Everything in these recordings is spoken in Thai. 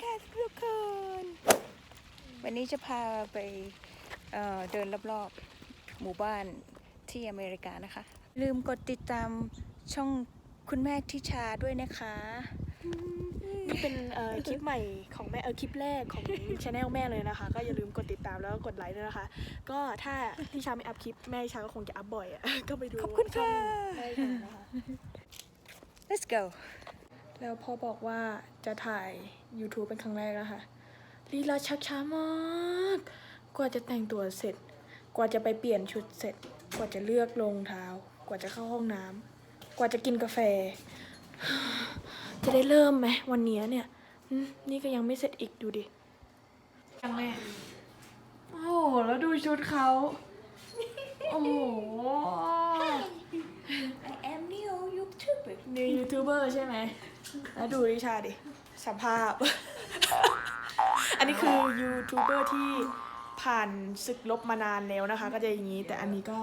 ค่ะทุกคน วันนี้จะพาไปเอ่อเดินรอบๆหมู่บ้านที่อเมริกานะคะ ลืมกดติดตามช่องคุณแม่ทิชาด้วยนะคะ นี่เป็นเอ่อคลิปใหม่ของแม่เออคลิปแรกของช anel แม่เลยนะคะ ก็อย่าลืมกดติดตามแล้วก็กดไลค์ด้วยนะคะ ก็ถ้าพี่ชาไม่อัพคลิปแม่ชาก็คงจะอัพบ่อยอะก็ไปดูขอบคุณค่ะช่องแม่ชานะคะ let's go แล้วพอบอกว่าจะถ่าย YouTube เป็นครั้งแรกนะคะลีลาชักช้ามาก กว่าจะแต่งตัวเสร็จ กว่าจะไปเปลี่ยนชุดเสร็จ กว่าจะเลือกรองเท้า กว่าจะเข้าห้องน้ำกว่าจะกินกาแฟ จะได้เริ่มไหมวันนี้เนี่ยอืมนี่ก็ยังไม่เสร็จอีกดูดิยังแม่โอ้โหแล้วดูชุดเขาโอ้โห I am new YouTuber นี่ยูทูบเบอร์ใช่ไหมแล้วดูดิชาดิ สภาพ อันนี้คือยูทูบเบอร์ที่ผ่านศึกลบมานานแล้วนะคะ ก็จะอย่างนี้ แต่อันนี้ก็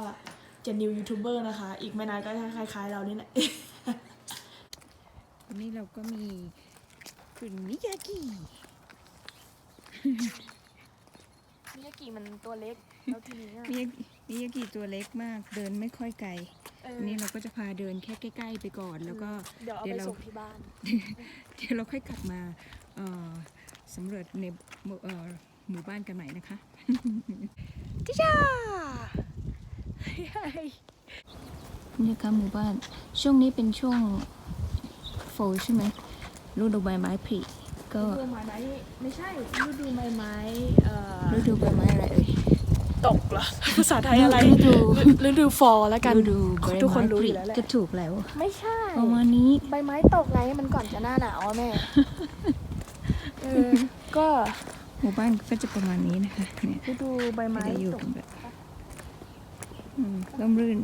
จะนิวยูทูบเบอร์นะคะ อีกไม่นานก็จะคล้าย ๆ เรานี่แหละวันนี้เราก็มีคุณมิยากิมิยากิมันตัวเล็กแล้วทีนี้มิยากิมิยากิตัวเล็กมาก เดินไม่ค่อยไกลวั นนี้เราก็จะพาเดินแค่ใกล้ ๆ ไปก่อน แล้วก็เดี๋ยวเอาเดี๋ไปยวเราส่งที่บ้าน เดี๋ยวเราค่อยกลับมาเอ่อสำรวจในหมู่เอ่อหมู่บ้านกันใหม่นะคะทิชานี่ค่ะหมู่บ้าน ช่วงนี้เป็นช่วงโฟลใช่ไหมฤดูใบไม้ผลิก็ฤดูใบไม้ไม่ใช่ฤดูใบไม้เอ่อฤดูใบไม้อะไรเอ่ย ตกเหรอ ภาษาไทยอะไรฤดูฤดูฟอลแล้วกันฤดูใบทุกคนไม้รู้ผอลิยู่แล้วแหละก็ถูกแล้ว ไม่ใช่ประมาณนี้ใบไม้ตกไงมันก่อนจะหน้าหนาวอะแม่เออก็หมู่บ้านก็จะประมาณนี้นะคะเนี่ยฤดูใบก็ไม้จะอยู่ตกกันแบบอืมร่มรื่น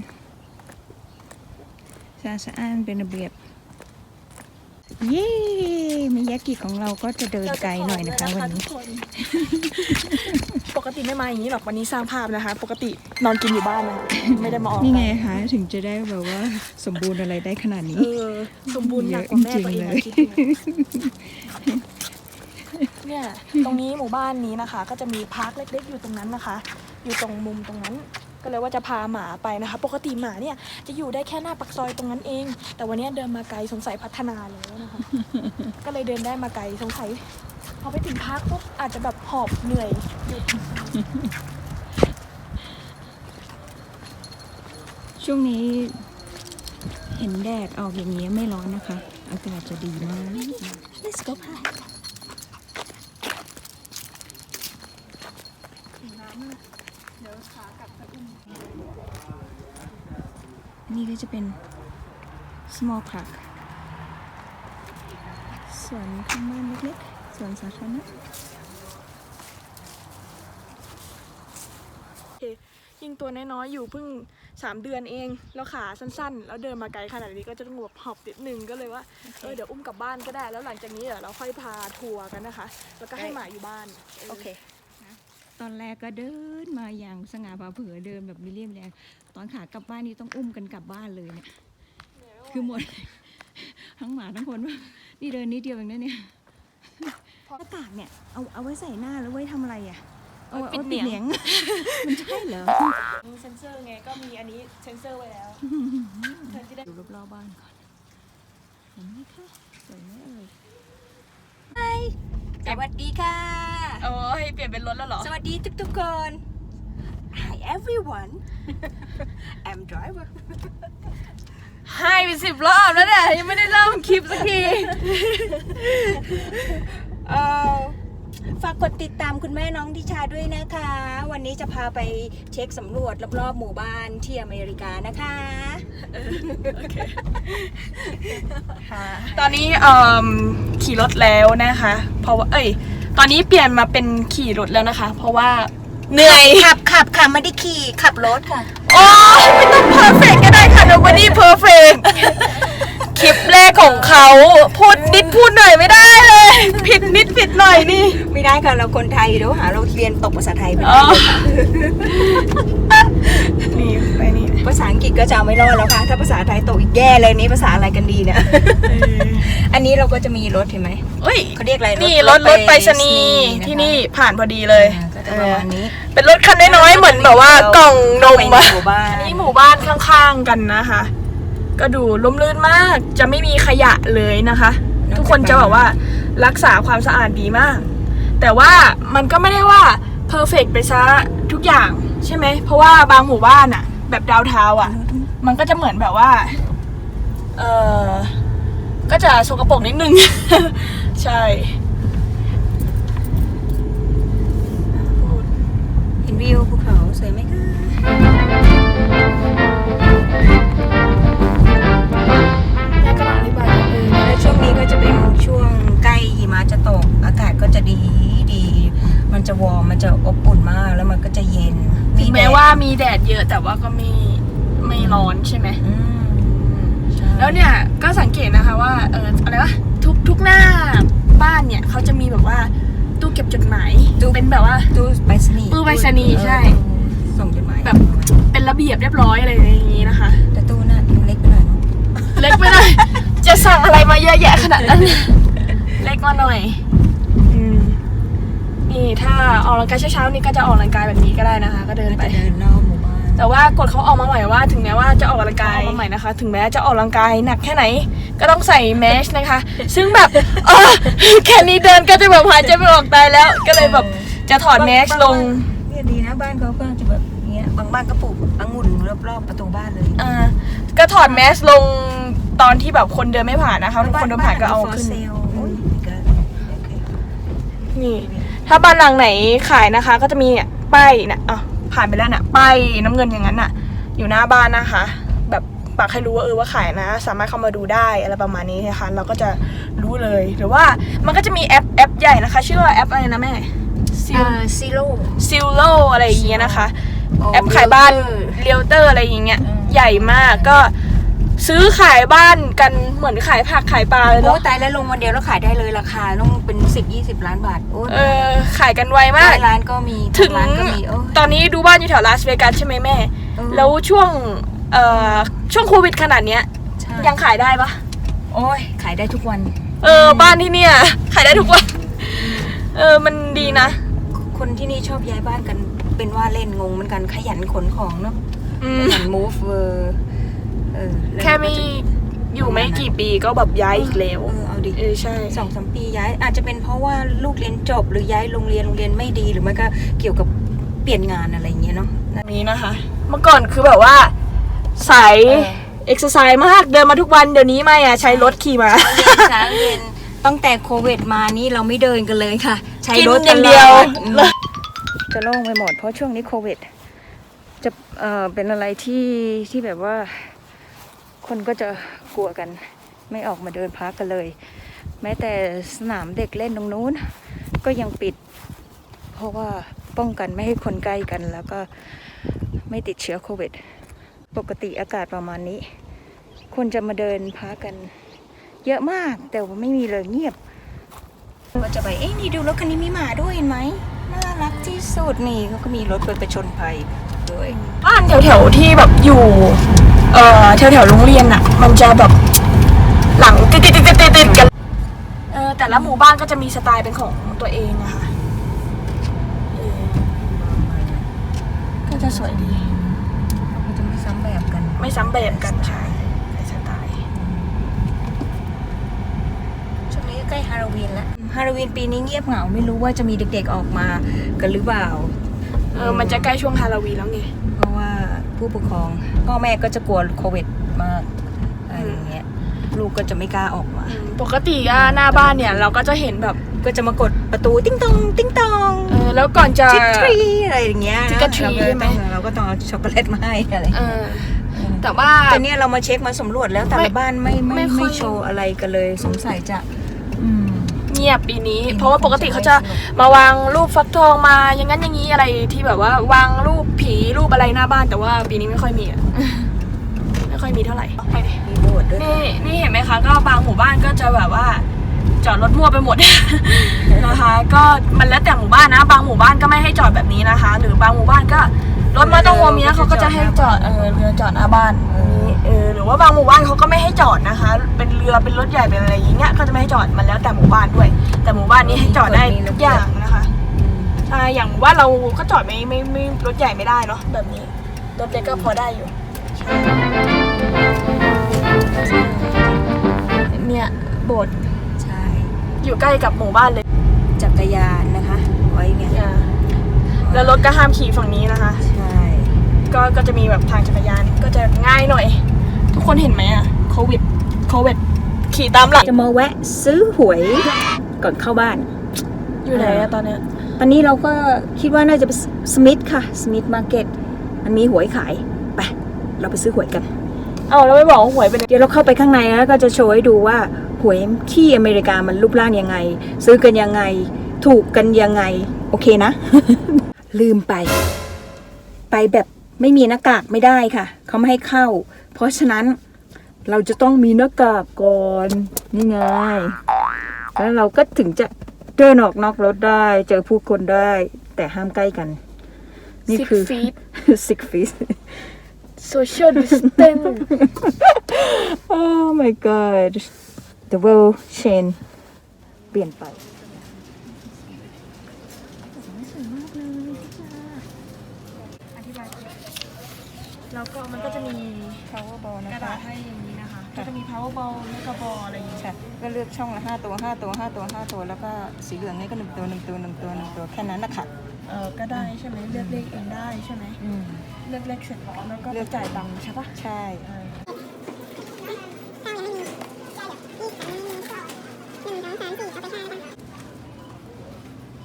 สะอาดสะอ้านเป็นระเบียบ เย้มิยากิของเราก็จะเดินไกลหน่อยนะคะวันนี้ทุกคนปกติไม่มาอย่างนี้หรอกวันนี้สร้างภาพนะคะ ปกตินอนกินอยู่บ้านนะคะไม่ได้มาออกนี่ไงคะถึงจะได้แบบว่าสมบูรณ์อะไรได้ขนาดนี้ เออ สมบูรณ์หนักกว่าแม่ตัวเองเยอะอะจริคิดงดูๆเนี่ยตรงนี้หมู่บ้านนี้นะคะ ก็จะมีพาร์คเล็กๆอยู่ตรงนั้นนะคะ อยู่ตรงมุมตรงนั้น ก็เลยว่าจะพาหมาไปนะคะ ปกติหมาเนี่ยจะอยู่ได้แค่หน้าปักซอยตรงนั้นเอง แต่วันนี้เดินมาไกลสงสัยพัฒนาแล้วนะคะ ก็เลยเดินได้มาไกลสงสัยพอไปถึงพาร์คปุ๊บอาจจะแบบหอบเหนื่อยหยุดช่วงนี้เห็นแดดออกอย่างนี้ยไม่ร้อนนะคะ อากาศจะดีมาก Let's go ค่ะถึงน้ำเลยเดี๋ยวขากลับไปอุ้ม อั นนี้ก็จะเป็น small park สวนข้างบ้านเล็กๆสวนสาธารณะโอเคยิ่งตัวน้อยๆอยู่เพิ่งสามเดือนเอง แล้วขาสั้นๆ แล้วเดินมาไกลขนาดนี้ก็จะต้องแบบหอบนิดนึงก็เลยว่าเออเดี๋ยวอุ้มกลับบ้านก็ได้ แล้วหลังจากนี้เดี๋ยวเราค่อยพาทัวร์กันนะคะ แล้วก็ให้หมาอยู่บ้านโอเค ตอนแรกก็เดินมาอย่างสง่าผ่าเผยเดินแบบมิเรียมแรงตอนขากลับบ้านนี่ต้องอุ้มกันกลับบ้านเลยเนี่ยคือหมด ทั้งหมาทั้งคนว่านี่เดินนิดเดียวเองนะเนี่ยหน้ากากเนี่ยเอาเอาไว้ใส่หน้าแล้วไว้ทำอะไรอะเอาไว้ปิดเหนียง มันใช่เหรอมีเซนเซอร์ไงก็มีอันนี้เซนเซอร์ไว้แล้วเธอจะได้ดูรอบๆบ้านก่อนเห็นไหมคะสวยไหมเอ่ยสวัสดีค่ะ โอ้ยเปลี่ยนเป็นรถแล้วเหรอ สวัสดีทุกๆคน Hi everyone I'm driver ให้ไปสิบรอบแล้วเนี่ยยังไม่ได้เริ่มคลิปสักที เอ่อฝากกดติดตามคุณแม่น้องทิชาด้วยนะคะ วันนี้จะพาไปเช็คสำรวจรอบๆหมู่บ้านที่อเมริกานะคะตอนนี้เอ่อขี่รถแล้วนะคะ เพราะว่า เอ้ย ตอนนี้เปลี่ยนมาเป็นขี่รถแล้วนะคะ เพราะว่าเหนื่อยขับขับค่ะไม่ได้ขี่ขับรถค่ะ โอ้ยไม่ต้องเพอร์เฟกก็ได้ค่ะ nobody perfect คลิปแรกของเขาพูดนิดพูดหน่อยไม่ได้เลย ผิดนิดผิดหน่อยนี่ไม่ได้ค่ะเราคนไทยเดี๋ยวหาเราเรียนตกภาษาไทยไปอ๋อนี่ไปนี่ ภาษาอังกฤษก็จะเอาไม่รอดแล้วค่ะ ถ้าภาษาไทยตกอีกแย่เลยนี่ภาษาอะไรกันดีเนี่ย อันนี้เราก็จะมีรถเห็นไหมเฮ้ยเขาเรียกอะไรนี่รถรถไปรษณีย์ที่นี่ผ่านพอดีเลยอ่าก็จะประมาณนี้เป็นรถคันน้อยๆเหมือนแบบว่ากล่องนมอะอะหมู่บ้านอันนี้หมู่บ้านข้างๆกันนะคะ ก็ดูร่มรื่นมากจะไม่มีขยะเลยนะคะ ทุกคนจะแบบว่ารักษาความสะอาดดีมาก แต่ว่ามันก็ไม่ได้ว่าเพอร์เฟกไปซะทุกอย่างใช่ไหม เพราะว่าบางหมู่บ้านอะ แบบดาวเทาวน์อะมันก็จะเหมือนแบบว่า เออก็จะสกปรกนิดนึง ใช่เห็นวิวภูเขาสวยไหมคะกำลังอธิบายว่าเออแล้วช่วงนี้ก็จะเป็นช่วงใกล้หิมะจะตก อากาศก็จะดีดี มันจะวอร์มมันจะอบอุ่นมากแล้วมันก็จะเย็น ถึงแม้ว่ามีแดดเยอะแต่ว่าก็ไม่ไม่ร้อนใช่ไหมอืมใช่แล้วเนี่ยก็สังเกตนะคะว่าเอออะไรวะทุกทุกหน้าบ้านเนี่ยเขาจะมีแบบว่าตู้เก็บจดหมายเป็นแบบว่าตู้ไปรษณีย์ตู้ไปรษณีย์ใช่เออส่งจดหมายแบบ เป็นระเบียบเรียบร้อยอะไรอย่างนี้นะคะ แต่ตู้น่ะเล็กไปหน่อยเนอะเล็กไปหน่อยจะสั่งอะไรมาเยอะแยะขนาดนั้น เล็กมาหน่อยอืม นี่ถ้าออกกำลังกายเช้าๆนี่ก็จะออกกำลังกายแบบนี้ก็ได้นะคะ ก็เดินก็ไปจะเดินรอบหมู่บ้านแต่ว่ากฎเขาออกมาใหม่ว่า ถึงแม้ว่าจะออกกำลังกายออกมาใหม่นะคะ ถึงแม้จะออกกำลังกายหนักแค่ไหน ก็ต้องใส่แมสนะคะ ซึ่งแบบเออแค่นี้เดินก็จะแบบหายใจไม่ออกตายแล้ว ก็เลยแบบจะถอดแมสลง เนี่ยดีนะบ้านเขาก็จะแบบเนี้ยบางบ้านก็ปลูกองุ่นรอบๆประตูบ้านเลยอ่าก็ถอดแมสลงตอนที่แบบคนเดินไม่ผ่านนะคะคนเดินผ่านก็เอาขึ้นเซลโอ้ยก็โอเค นี่ ถ้าบ้านหลังไหนขายนะคะ ก็จะมีเนี่ยป้ายเนี่ยอะผ่านไปแล้วเนี่ยป้ายน้ำเงินอย่างนั้นน่ะ อยู่หน้าบ้านนะคะ แบบปักให้รู้ว่าเออว่าขายนะ สามารถเข้ามาดูได้อะไรประมาณนี้นะคะเราก็จะรู้เลยหรือว่ามันก็จะมีแอปแอปใหญ่นะคะ ชื่อว่าแอปอะไรนะแม่ซิลอ่าซีโร่ซิลโลอะไรอย่างเงี้ยนะคะอ๋อแอปขายบ้าน Realtor เรียลเตอร์อะไรอย่างเงี้ยอืมใหญ่มากก็ ซื้อขายบ้านกันเหมือนขายผักขายปลาเลยโอ้เนาะตายแล้วลงวันเดียวแล้วขายได้เลยราคาต้องเป็นสิบยี่สิบล้านบาทโอ้เออขายกันไวมากร้อยล้านก็มีถึงร้านก็มีโอ้ยตอนนี้ดูบ้านอยู่แถวลาสเวกัสใช่ไหมแม่ เออแล้วช่วงเอ่อช่วงโควิดขนาดเนี้ย ใช่ยังขายได้ปะโอ้ยขายได้ทุกวัน เออบ้านที่เนี่ย ขายได้ทุกวันเออมันดีนะคนที่นี่ชอบย้ายบ้านกันเป็นว่าเล่นงงเหมือนกันขยันขนของเนาะอืขมยัน move เออ เออล้วแค่ไม่อยู่ไม่กี่ปีก็แบบย้ายอีกแล้ว เออเอาดิเออใช่ สองสามปีย้ายอาจจะเป็นเพราะว่าลูกเรียนจบหรือย้ายโรงเรียนโรงเรียนไม่ดีหรือไม่ก็เกี่ยวกับเปลี่ยนงานอะไรอย่างเงี้ยเนาะนั่น นี้นะคะ เมื่อก่อนคือแบบว่าสายเออ เอ็กซ์ไซส์มากเดินมาทุกวันเดี๋ยวนี้ไม่อะใช้รถขี่มา เช้าเย็นตั้งแต่โควิดมานี่เราไม่เดินกันเลยค่ะ ใช้กินรถอย่างเดียว ตลออืมจะโล่งไปหมดเพราะช่วงนี้โควิด จะเอ่อเป็นอะไรที่ที่แบบว่า คนก็จะกลัวกันไม่ออกมาเดินพักกันเลย แม้แต่สนามเด็กเล่นตรงนู้น ก็ยังปิด เพราะว่าป้องกันไม่ให้คนใกล้กัน แล้วก็ไม่ติดเชื้อโควิด ปกติอากาศประมาณนี้ คนจะมาเดินพักกัน เยอะมากแต่ว่าไม่มีเลยเงียบก็จะไปเอ้ยนี่ดูรถคันนี้มีหมาด้วยเห็นไหมน่ารักที่สุดนี่เขาก็มีรถไปประชนภัยด้วยบ้านแถวๆที่แบบอยู่ เอ่อแถวๆโรงเรียนอะมันจะแบบหลังติดติดติดติดติดกันเออแต่ละหมู่บ้านก็จะมีสไตล์เป็นของตัวเองอะค่ะเออก็จะสวยดีเขาจะไม่ซ้ำแบบกัน ไม่ซ้ำแบบกันใช่ในสไตล์ช่วงนี้ก็ใกล้ฮาโลวีนแล้วฮาโลวีนปีนี้เงียบเหงาไม่รู้ว่าจะมีเด็กๆออกมากันหรือเปล่า เออมันจะใกล้ช่วงฮาโลวีนแล้วไง เพราะว่าผู้ปกครองพ่อแม่ก็จะกลัวโควิดมากอะไรอย่างเงี้ยลูกก็จะไม่กล้าออกมาอืมปกติอะหน้าบ้านเนี่ยเราก็จะเห็นแบบก็จะมากดประตูติ้งตองติ้งตองเออแล้วก่อนจะทิกทรีอะไรอย่างเงี้ย Trick or treat เราก็ใช่ไหมต้องเราก็ต้องเอาช็อกโกแลตมาให้อะไรเออแต่ว่าแต่เนี่ยเรามาเช็คมาสำรวจแล้วแต่ไม่ละบ้านไม่ไม่ไม่ค่ไม่อยโชว์อะไรกันเลยสงสัยจะอืมเงียบปีนี้ปีนี้ เพราะว่าปกติเขาจะคงจะไม่สนุกมาวางรูปฟักทองมา อย่างนั้นอย่างนี้อะไรที่แบบว่าวางรูปผีรูปอะไรหน้าบ้าน แต่ว่าปีนี้ไม่ค่อยมีอะไม่ค่อยมีเท่าไหร่ไปดิมีโบสถ์ด้วยนี่นี่เห็นไหมคะ ก็บางหมู่บ้านก็จะแบบว่าจอดรถมั่วไปหมด นะคะ ก็มันแล้วแต่หมู่บ้านนะ บางหมู่บ้านก็ไม่ให้จอดแบบนี้นะคะ หรือบางหมู่บ้านก็รถมาตรงวเมียเขาก็จะให้จอดเออเรือจอดหน้าบ้านนี้ เออหรือว่าบางหมู่บ้านเขาก็ไม่ให้จอดนะคะ เป็นเรือเป็นรถใหญ่เป็นอะไรอย่างเงี้ยเขาจะไม่ให้จอดมันแล้วแต่หมู่บ้านด้วย แต่หมู่บ้านนี้ให้จอดได้ทุกอย่างนะคะใช่อย่างหมู่บ้านเราก็จอดไม่ไม่ไม่รถใหญ่ไม่ได้เนาะแบบนี้รถเล็กก็พอได้อยู่เนี่ยโบสถ์ใช่อยู่ใกล้กับหมู่บ้านเลย จักรยานนะคะ ไว้ไงอ่าแล้วรถก็ห้ามขี่ฝั่งนี้นะคะใช่ ก็ก็จะมีแบบทางจักรยานก็จะง่ายหน่อย ทุกคนเห็นไหมอะโควิดโควิดขี่ตามหลังจะมาแวะซื้อหวยก่อนเข้าบ้าน อยู่ไหนอะตอนเนี้ยตอนนี้เราก็คิดว่าน่าจะเป็นสมิธค่ะสมิธมาร์เก็ตมันมีหวยขายไปเราไปซื้อหวยกันเอาแล้วไม่บอกว่าหวยเป็นเดี๋ยวเราเข้าไปข้างในแล้วก็จะโชว์ให้ดูว่าหวยที่อเมริกามันรูปร่างยังไง ซื้อกันยังไง ถูกกันยังไง โอเคนะ ลืมไป ไปแบบ ไม่มีหน้ากากไม่ได้ค่ะ เขาไม่ให้เข้า เพราะฉะนั้นเราจะต้องมีหน้ากากก่อน นี่ไง แล้วเราก็ถึงจะเดินออกนอกรถได้ เจอผู้คนได้ แต่ห้ามใกล้กัน นี่คือฟีด six feet social distance oh my god the world change เปลี่ยนไปสวยมากเลย อธิบาย แล้วก็มันก็จะมี power ball นะกระคะดาษให้อย่างนี้นะคะ ก็จะมี power ball เมกะบอลอะไรอย่างนี้ค่ะก็เลือกช่องละห้าตัวห้าตัวห้าตัวห้าตัว แล้วก็สีเหลืองนี่ก็หนึ่งตัวหนึ่งตัวหนึ่งตัวหนึ่งตัวแค่นั้นนะคะเออก็ได้ใช่ไหมเลือกเลขเองได้ใช่ไหมอืมเลือกเลขเสร็จแล้วก็เลือกจ่ายตังค์ใช่ปะใช่เออ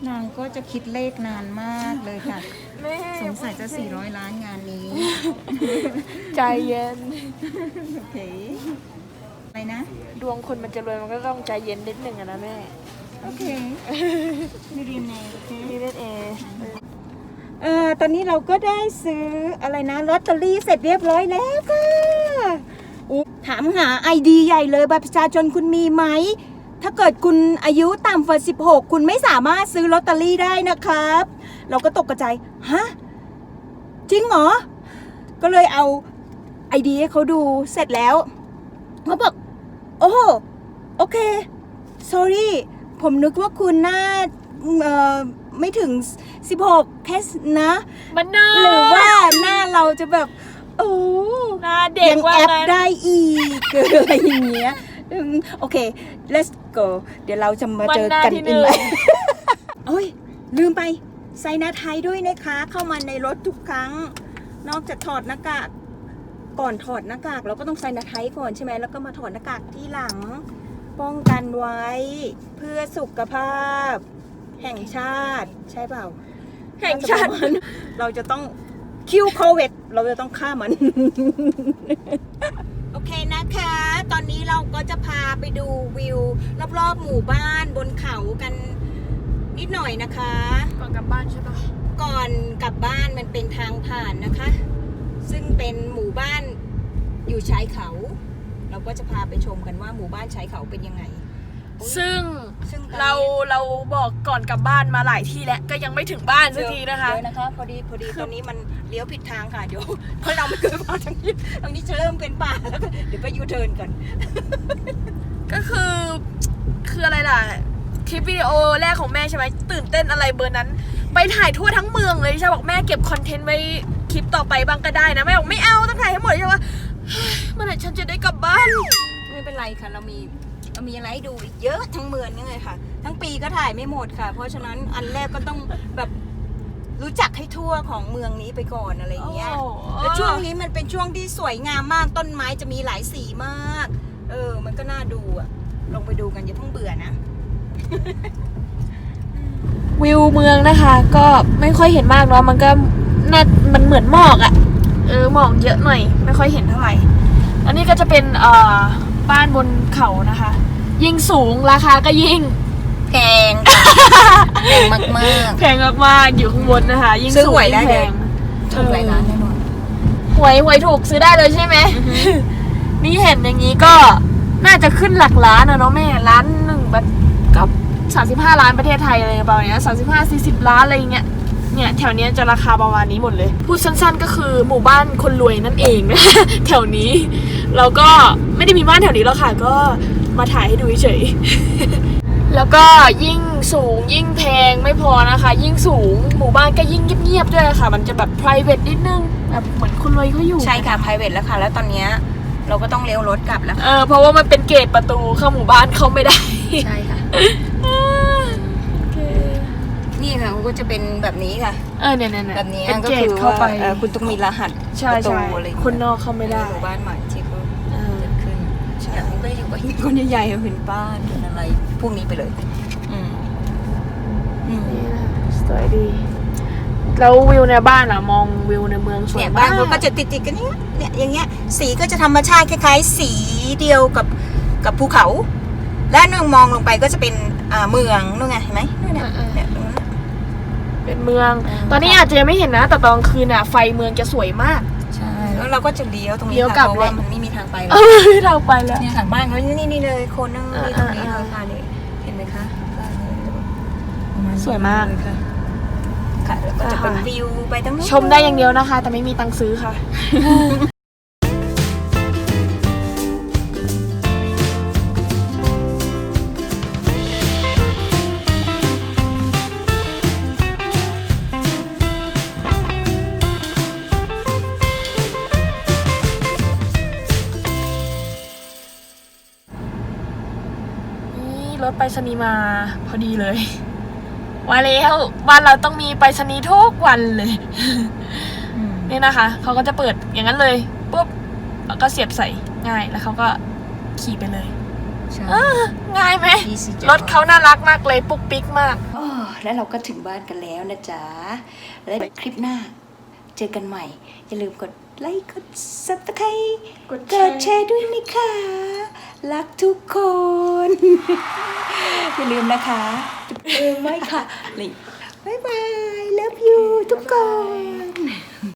นางก็จะคิดเลขนานมากเลยค่ะ แม่สงสัยจะ 400 ล้านงานนี้ ใจเย็น โอเคอะไรนะ ดวงคนมันจะรวยมันก็ต้องใจเย็นนิดหนึ่งอะนะแม่ โอเคมีเรียนแนโอเคนี่เล่นเอเอ่อตอนนี้เราก็ได้ซื้ออะไรนะลอตเตอรี่เสร็จเรียบร้อยแล้วค่ะอุ๊ยถามหาไอดีใหญ่เลยบัตรประชาชนคุณมีไหม ถ้าเกิดคุณอายุต่ำกว่า16 คุณไม่สามารถซื้อลอตเตอรี่ได้นะครับ เราก็ตกกระใจายฮะจริงเหรอ ก็เลยเอาไอดีให้เขาดูเสร็จแล้วเขาบอก โอ้โหโอเค sorry ผมนึกว่าคุณน่าเอ่อไม่ถึง 16แค่นะ มันน่าหรือว่าหน้าเราจะแบบ โอ้หน้าเด็กยังว่าแอปงั้น ได้อีก อะไรอย่างเงี้ย อืมโอเค let's go เดี๋ยวเราจะมาเจอกันวันหน้าที่หอีนึ่กงไหมโอ้ย ลืมไป ใส่หนาไทยด้วยนะคะ เข้ามาในรถทุกครั้ง นอกจากถอดหน้ากาก ก่อนถอดหน้ากาก เราก็ต้องใส่หนาไทยก่อนใช่ไหมแล้วก็มาถอดหน้ากากที่หลัง ป้องกันไว้ เพื่อสุขภาพ แห่งชาติ ใช่เปล่า แห่งชาติถ้สมมุเราจะต้องคิวโควิดเราจะต้องฆ่ามันโอเค นะคะ ตอนนี้เราก็จะพาไปดูวิว รอบๆ หมู่บ้านบนเขากันนิดหน่อยนะคะ ก่อนกลับบ้านใช่ปะก่อนกลับบ้านมันเป็นทางผ่านนะคะ ซึ่งเป็นหมู่บ้านอยู่ชายเขา เราก็จะพาไปชมกันว่าหมู่บ้านชายเขาเป็นยังไง ซึ่งซึ่งตอนนี้เราเราบอกก่อนกลับบ้านมาหลายที่แล้วก็ยังไม่ถึงบ้านสักทีนะคะ เดี๋ยวนะคะพอดีพอดีตอนนี้มันเลี้ยวผิดทางค่ะเดี๋ยวเพราะเราไม่เคยมาทางนี้ตรงนี้จะเริ่มเป็นป่าแล้วก็เดี๋ยวไปยูเทิร์นก่อนก็คือคืออะไรล่ะคลิปวิดีโอแรกของแม่ใช่ไหมตื่นเต้นอะไรเบอร์นั้น ไปถ่ายทั่วทั้งเมืองเลยใช่บอกแม่เก็บคอนเทนต์ไว้คลิปต่อไปบ้างก็ได้นะแม่บอกไม่เอาต้องถ่ายให้หมดใช่ปะเฮ้ยเมื่อไหร่ฉันจะได้กลับบ้าน ไม่เป็นไรค่ะเรามี เรามีอะไรให้ดูอีกเยอะทั้งเมืองนี่เลยค่ะ ทั้งปีก็ถ่ายไม่หมดค่ะ เพราะฉะนั้นอันแรกก็ต้องแบบรู้จักให้ทั่วของเมืองนี้ไปก่อนอะไรอย่างเงี้ยโอ้แล้วช่วงนี้มันเป็นช่วงที่สวยงามมากต้นไม้จะมีหลายสีมาก เออ มันก็น่าดูอะลงไปดูกันอย่าเพิ่งเบื่อนะ วิวเมืองนะคะ ก็ไม่ค่อยเห็นมากเนาะ มันก็น่ามันเหมือนหมอกอะ่ะ เออ หมอกเยอะหน่อย ไม่ค่อยเห็นเท่าไหร่ อันนี้ก็จะเป็นเอ่อบ้านบนเขานะคะ ยิ่งสูงราคาก็ยิ่ง แพงค่ะแพงมากมากแพงมากๆอยู่ข้างบนนะคะ ยิ่งซื้อสูงหวยได้ยิ่งเลแพยงๆถูกหลายล้านแน่นอนหวยหวยถูกซื้อได้เลยใช่ไหมนี่เห็นอย่างนี้ก็น่าจะขึ้นหลักล้านนะเนาะแม่ล้านหนึ่งแบบก็สามสิบห้าล้านประเทศไทยอะไรประมาณเนี้ยสามสิบห้าสี่สิบล้านอะไรอย่างเงี้ยเนี่ยแถวเนี้ยจะราคาประมาณนี้หมดเลย พูดสั้นๆก็คือหมู่บ้านคนรวยนั่นเองแถวนี้เราก็ไม่ได้มีบ้านแถวนี้แล้วค่ะก็ มาถ่ายให้ดูเฉยๆแล้วก็ยิ่งสูงยิ่งแพงไม่พอนะคะ ยิ่งสูงหมู่บ้านก็ยิ่งเงียบๆด้วยค่ะ มันจะแบบ p r i v a t นิดนึงแบบเหมือนคนรวยเขาอยู่ ใช่ค่ะ private แล้วค่ะ แล้วตอนเนี้ยเราก็ต้องเลี้ยวรถกลับแล้วค่ะเออเพราะว่ามันเป็นเกตประตูเข้าหมู่บ้านเข้าไม่ได้ใช่ค่ะโอเคนี่ค่ะก็จะเป็นแบบนี้ค่ะ เออเนี่ยเนี่ยเนี่ยแบบนี้เป็นก็เกคืตอเข้าไปว่าเอ่อคุณต้องมีรหัสใช่ประตูใช่อะไรอย่างเงี้ยคนนอกเข้าไม่ได้ หมู่บ้านใหม่ที่เขา เออ เกิดขึ้น เนี่ยมันก็จะอยู่กับหินก้อนใหญ่ๆหินป้านหินอะไรพวกนี้ไปเลย อืมอืมนี่นะสวยดี แล้ววิวในบ้านอะมองวิวในเมืองสวยเนี่ยมาบ้ากนเขาก็จะติดๆกันเนี้ยเนี่ยอย่างเงี้ยสีก็จะธรรมชาติคล้ายๆ สีเดียวกับกับภูเขา และนึงมองลงไปก็จะเป็นอ่าเมืองนู่นไงเห็นไหมนู่นเนี่ยเนี่ยตรงนั้นเป็นเมืองอ่าตอนนี้อาจจะยังไม่เห็นนะ แต่ตอนกลางคืนอะไฟเมืองจะสวยมากใช่ แล้วเราก็จะเลี้ยวตรงนี้เลี้ยวค่ะกลับเพราะว่าเลย มันไม่มีทางไปแล้เอวอเราไปแล้ว เนี่ยค่ะบ้านเขานี่นี่เลยโคนนึงนี่ตรงนี้อ่าเลยอ่าค่ะนี่เห็นไหมคะบ้านเนี่ยประณนี้สวยมาก เลยค่ะค่ะแล้วก็จะเป็นค่ะวิวไปตรงนู้น ชมได้อย่างเดียวนะคะ แต่ไม่มีตังค์ซื้อค่ะ ษณีย์มาพอดีเลยมาแล้วบ้านเราต้องมีไปรษณีย์ทุกวันเลยอืมนี่นะคะเขาก็จะเปิดอย่างนั้นเลยปุ๊บแล้วก็เสียบใส่ง่ายแล้วเขาก็ขี่ไปเลยใช่ง่ายไหม Easy job รถเขาน่ารักมากเลยปุ๊กปิ๊กมากอ๋อแล้วเราก็ถึงบ้านกันแล้วนะจ๊ะแล้วคลิปหน้า เจอกันใหม่ อย่าลืมกด ไลค์ กด subscribe กดกดแชร์ด้วยนะคะ รักทุกคน อย่าลืมนะคะเออไม่ค่ะบ๊ายบาย love you ทุกคน